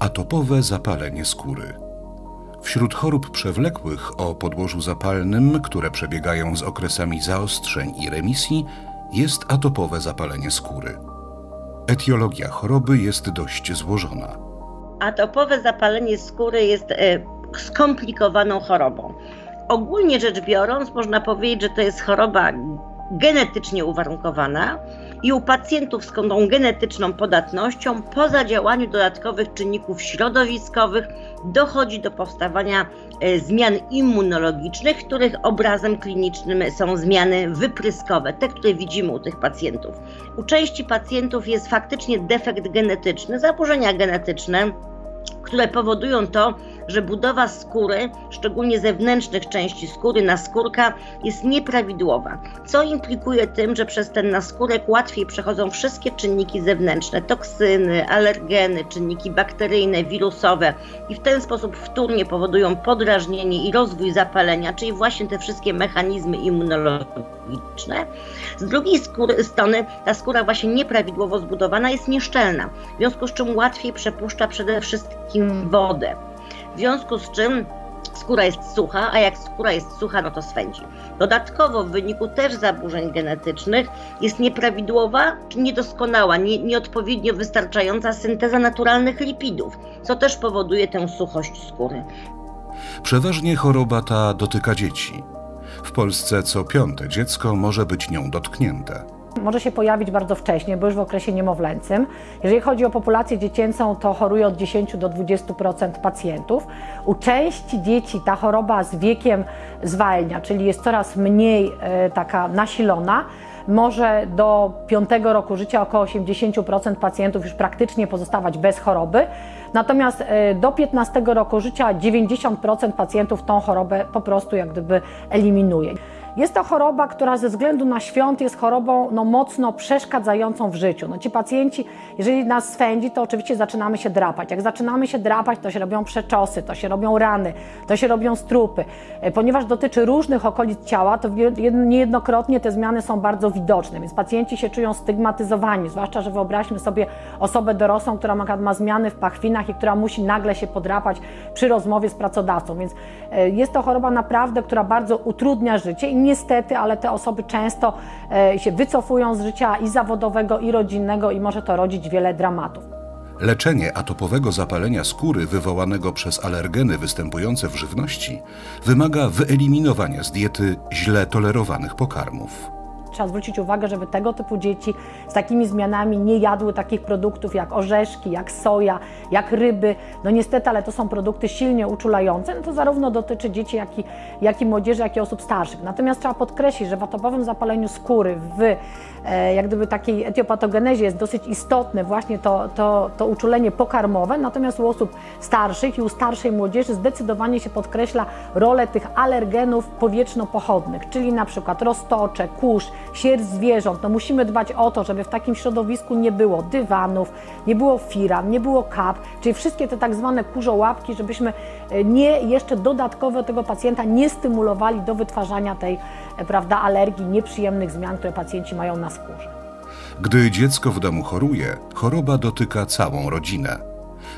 Atopowe zapalenie skóry. Wśród chorób przewlekłych o podłożu zapalnym, które przebiegają z okresami zaostrzeń i remisji, jest atopowe zapalenie skóry. Etiologia choroby jest dość złożona. Atopowe zapalenie skóry jest e, skomplikowaną chorobą. Ogólnie rzecz biorąc, można powiedzieć, że to jest choroba genetycznie uwarunkowana i u pacjentów z tą genetyczną podatnością, po zadziałaniu dodatkowych czynników środowiskowych, dochodzi do powstawania e, zmian immunologicznych, których obrazem klinicznym są zmiany wypryskowe, te, które widzimy u tych pacjentów. U części pacjentów jest faktycznie defekt genetyczny, zaburzenia genetyczne, które powodują to, że budowa skóry, szczególnie zewnętrznych części skóry, naskórka, jest nieprawidłowa, co implikuje tym, że przez ten naskórek łatwiej przechodzą wszystkie czynniki zewnętrzne, toksyny, alergeny, czynniki bakteryjne, wirusowe i w ten sposób wtórnie powodują podrażnienie i rozwój zapalenia, czyli właśnie te wszystkie mechanizmy immunologiczne. Z drugiej skóry, strony ta skóra właśnie nieprawidłowo zbudowana jest nieszczelna, w związku z czym łatwiej przepuszcza przede wszystkim wodę. W związku z czym skóra jest sucha, a jak skóra jest sucha, no to swędzi. Dodatkowo w wyniku też zaburzeń genetycznych jest nieprawidłowa czy niedoskonała, nie, nieodpowiednio wystarczająca synteza naturalnych lipidów, co też powoduje tę suchość skóry. Przeważnie choroba ta dotyka dzieci. W Polsce co piąte dziecko może być nią dotknięte. Może się pojawić bardzo wcześnie, bo już w okresie niemowlęcym. Jeżeli chodzi o populację dziecięcą, to choruje od 10 do 20% pacjentów. U części dzieci ta choroba z wiekiem zwalnia, czyli jest coraz mniej e, taka nasilona. Może do 5 roku życia około 80% pacjentów już praktycznie pozostawać bez choroby. Natomiast e, do 15 roku życia 90% pacjentów tą chorobę po prostu jak gdyby eliminuje. Jest to choroba, która ze względu na świąt jest chorobą no, mocno przeszkadzającą w życiu. No, ci pacjenci, jeżeli nas swędzi, to oczywiście zaczynamy się drapać. Jak zaczynamy się drapać, to się robią przeczosy, to się robią rany, to się robią strupy. E, Ponieważ dotyczy różnych okolic ciała, to jed- niejednokrotnie te zmiany są bardzo widoczne, więc pacjenci się czują stygmatyzowani, zwłaszcza, że wyobraźmy sobie osobę dorosłą, która ma, zmiany w pachwinach i która musi nagle się podrapać przy rozmowie z pracodawcą. Więc e, jest to choroba naprawdę, która bardzo utrudnia życie i niestety, ale te osoby często e, się wycofują z życia i zawodowego, i rodzinnego i może to rodzić wiele dramatów. Leczenie atopowego zapalenia skóry wywołanego przez alergeny występujące w żywności wymaga wyeliminowania z diety źle tolerowanych pokarmów. Trzeba zwrócić uwagę, żeby tego typu dzieci z takimi zmianami nie jadły takich produktów jak orzeszki, jak soja, jak ryby. No niestety, ale to są produkty silnie uczulające. No to zarówno dotyczy dzieci, jak i, jak i młodzieży, jak i osób starszych. Natomiast trzeba podkreślić, że w atopowym zapaleniu skóry, w e, jak gdyby takiej etiopatogenezie jest dosyć istotne właśnie to, to, to uczulenie pokarmowe. Natomiast u osób starszych i u starszej młodzieży zdecydowanie się podkreśla rolę tych alergenów powietrzno-pochodnych, czyli na przykład roztocze, kurz, sierść zwierząt. No musimy dbać o to, żeby w takim środowisku nie było dywanów, nie było firan, nie było kap, czyli wszystkie te tak zwane kurzołapki, żebyśmy e, nie jeszcze dodatkowo tego pacjenta nie stymulowali do wytwarzania tej e, prawda, alergii, nieprzyjemnych zmian, które pacjenci mają na skórze. Gdy dziecko w domu choruje, choroba dotyka całą rodzinę.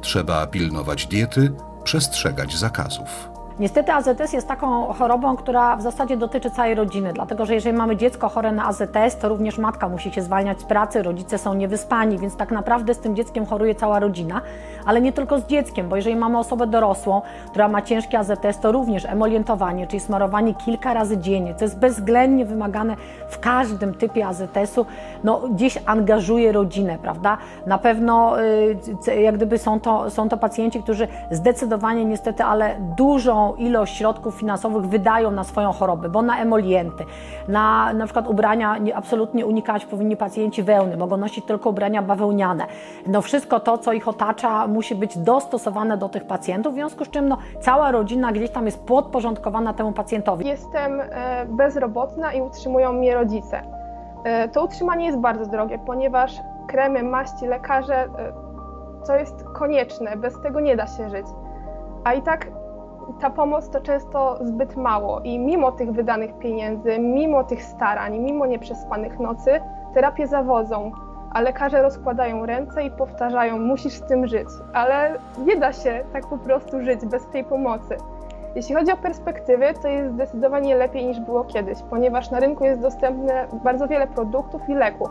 Trzeba pilnować diety, przestrzegać zakazów. Niestety AZS jest taką chorobą, która w zasadzie dotyczy całej rodziny, dlatego że jeżeli mamy dziecko chore na AZS, to również matka musi się zwalniać z pracy, rodzice są niewyspani, więc tak naprawdę z tym dzieckiem choruje cała rodzina, ale nie tylko z dzieckiem, bo jeżeli mamy osobę dorosłą, która ma ciężki AZS, to również emolientowanie, czyli smarowanie kilka razy dziennie, co jest bezwzględnie wymagane w każdym typie AZS-u, no gdzieś angażuje rodzinę, prawda? Na pewno y, jak gdyby są to, są to pacjenci, którzy zdecydowanie niestety, ale dużą ilość środków finansowych wydają na swoją chorobę, bo na emolienty, na na przykład ubrania nie, absolutnie unikać powinni pacjenci wełny, mogą nosić tylko ubrania bawełniane. No wszystko to, co ich otacza, musi być dostosowane do tych pacjentów, w związku z czym no, cała rodzina gdzieś tam jest podporządkowana temu pacjentowi. Jestem e, bezrobotna i utrzymują mnie rodzice. E, To utrzymanie jest bardzo drogie, ponieważ kremy, maści, lekarze e, to jest konieczne, bez tego nie da się żyć. A i tak ta pomoc to często zbyt mało i mimo tych wydanych pieniędzy, mimo tych starań, mimo nieprzespanych nocy, terapie zawodzą, a lekarze rozkładają ręce i powtarzają: Musisz z tym żyć, ale nie da się tak po prostu żyć bez tej pomocy. Jeśli chodzi o perspektywy, to jest zdecydowanie lepiej niż było kiedyś, ponieważ na rynku jest dostępne bardzo wiele produktów i leków,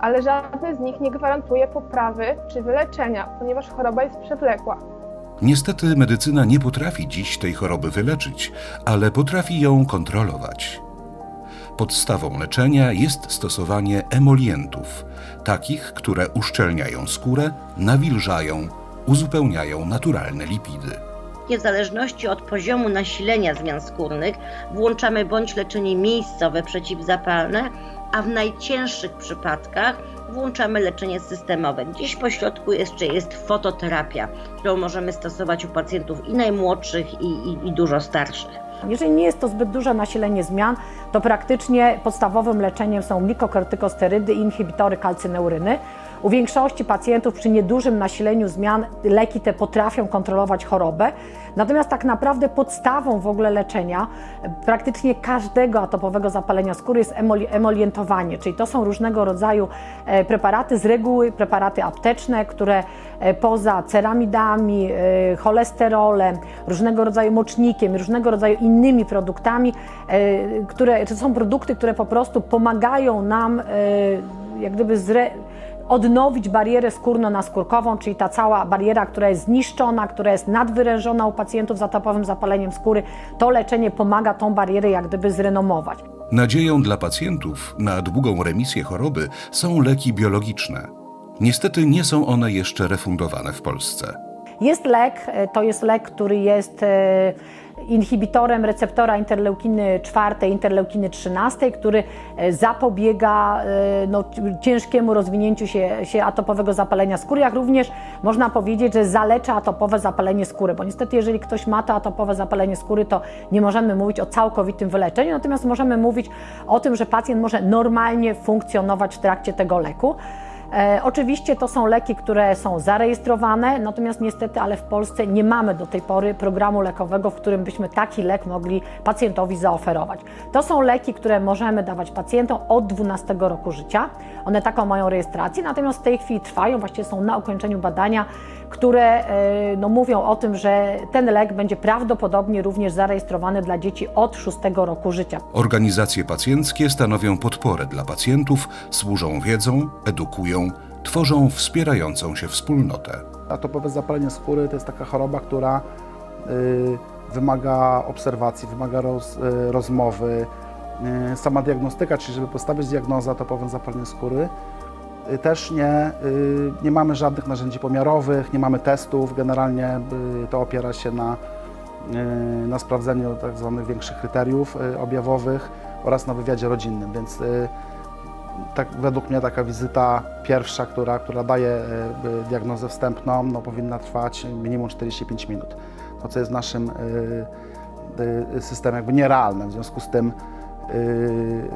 ale żadne z nich nie gwarantuje poprawy czy wyleczenia, ponieważ choroba jest przewlekła. Niestety medycyna nie potrafi dziś tej choroby wyleczyć, ale potrafi ją kontrolować. Podstawą leczenia jest stosowanie emolientów, takich, które uszczelniają skórę, nawilżają, uzupełniają naturalne lipidy. W zależności od poziomu nasilenia zmian skórnych włączamy bądź leczenie miejscowe przeciwzapalne, a w najcięższych przypadkach włączamy leczenie systemowe. Gdzieś po środku jeszcze jest fototerapia, którą możemy stosować u pacjentów i najmłodszych, i, i, i dużo starszych. Jeżeli nie jest to zbyt duże nasilenie zmian, to praktycznie podstawowym leczeniem są glikokortykosterydy i inhibitory kalcyneuryny. U większości pacjentów przy niedużym nasileniu zmian leki te potrafią kontrolować chorobę. Natomiast tak naprawdę podstawą w ogóle leczenia praktycznie każdego atopowego zapalenia skóry jest emoli- emolientowanie, czyli to są różnego rodzaju e, preparaty, z reguły preparaty apteczne, które e, poza ceramidami, e, cholesterolem, różnego rodzaju mocznikiem, różnego rodzaju innymi produktami, które to są produkty, które po prostu pomagają nam jak gdyby zre, odnowić barierę skórno-naskórkową, czyli ta cała bariera, która jest zniszczona, która jest nadwyrężona u pacjentów z atopowym zapaleniem skóry, to leczenie pomaga tą barierę jak gdyby zrenomować. Nadzieją dla pacjentów na długą remisję choroby są leki biologiczne. Niestety nie są one jeszcze refundowane w Polsce. Jest lek, e, to jest lek, który jest e, inhibitorem receptora interleukiny 4, interleukiny 13, który e, zapobiega e, no, ciężkiemu rozwinięciu się, się atopowego zapalenia skóry, jak również można powiedzieć, że zalecza atopowe zapalenie skóry, bo niestety jeżeli ktoś ma to atopowe zapalenie skóry, to nie możemy mówić o całkowitym wyleczeniu, natomiast możemy mówić o tym, że pacjent może normalnie funkcjonować w trakcie tego leku. E, oczywiście to są leki, które są zarejestrowane, natomiast niestety, ale w Polsce nie mamy do tej pory programu lekowego, w którym byśmy taki lek mogli pacjentowi zaoferować. To są leki, które możemy dawać pacjentom od 12 roku życia. One taką mają rejestrację, natomiast w tej chwili trwają, właściwie są na ukończeniu badania, które e, no, mówią o tym, że ten lek będzie prawdopodobnie również zarejestrowany dla dzieci od 6 roku życia. Organizacje pacjenckie stanowią podporę dla pacjentów, służą wiedzą, edukują, tworzą wspierającą się wspólnotę. Atopowe zapalenie skóry to jest taka choroba, która y, wymaga obserwacji, wymaga roz, y, rozmowy. Y, sama diagnostyka, czyli żeby postawić diagnozę atopowym zapaleniem skóry, też nie, y, nie mamy żadnych narzędzi pomiarowych, nie mamy testów. Generalnie y, to opiera się na, y, na sprawdzeniu tak zwanych większych kryteriów y, objawowych oraz na wywiadzie rodzinnym, więc y, tak według mnie taka wizyta pierwsza, która, która daje diagnozę wstępną, no, powinna trwać minimum 45 minut. To, co jest w naszym systemie jakby nierealne. W związku z tym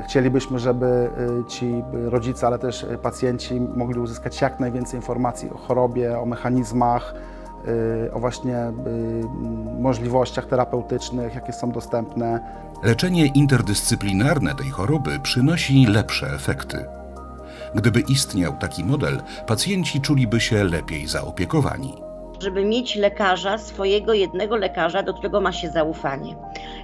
chcielibyśmy, żeby e, ci rodzice, ale też pacjenci mogli uzyskać jak najwięcej informacji o chorobie, o mechanizmach, e, o właśnie możliwościach terapeutycznych, jakie są dostępne. Leczenie interdyscyplinarne tej choroby przynosi lepsze efekty. Gdyby istniał taki model, pacjenci czuliby się lepiej zaopiekowani. żeby mieć lekarza, swojego jednego lekarza, do którego ma się zaufanie.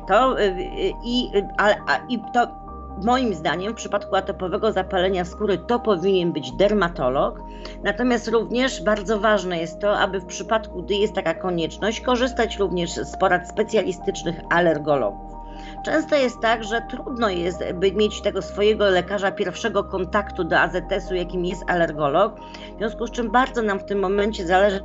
To y, y, i, a, a, i to moim zdaniem w przypadku atopowego zapalenia skóry to powinien być dermatolog. Natomiast również bardzo ważne jest to, aby w przypadku, gdy jest taka konieczność, korzystać również z porad specjalistycznych alergologów. Często jest tak, że trudno jest, by mieć tego swojego lekarza pierwszego kontaktu do AZS-u, jakim jest alergolog, w związku z czym bardzo nam w tym momencie zależy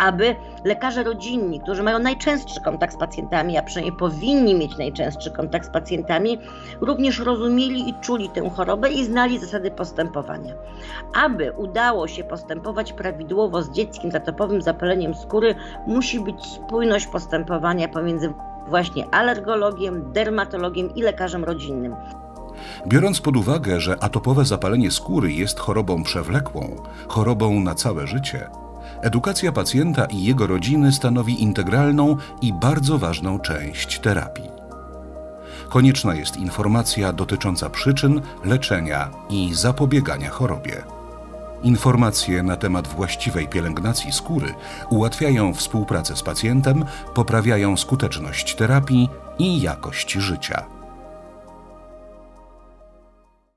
aby lekarze rodzinni, którzy mają najczęstszy kontakt z pacjentami, a przynajmniej powinni mieć najczęstszy kontakt z pacjentami, również rozumieli i czuli tę chorobę i znali zasady postępowania. Aby udało się postępować prawidłowo z dzieckiem z atopowym zapaleniem skóry, musi być spójność postępowania pomiędzy właśnie alergologiem, dermatologiem i lekarzem rodzinnym. Biorąc pod uwagę, że atopowe zapalenie skóry jest chorobą przewlekłą, chorobą na całe życie, edukacja pacjenta i jego rodziny stanowi integralną i bardzo ważną część terapii. konieczna jest informacja dotycząca przyczyn, leczenia i zapobiegania chorobie. Informacje na temat właściwej pielęgnacji skóry ułatwiają współpracę z pacjentem, poprawiają skuteczność terapii i jakość życia.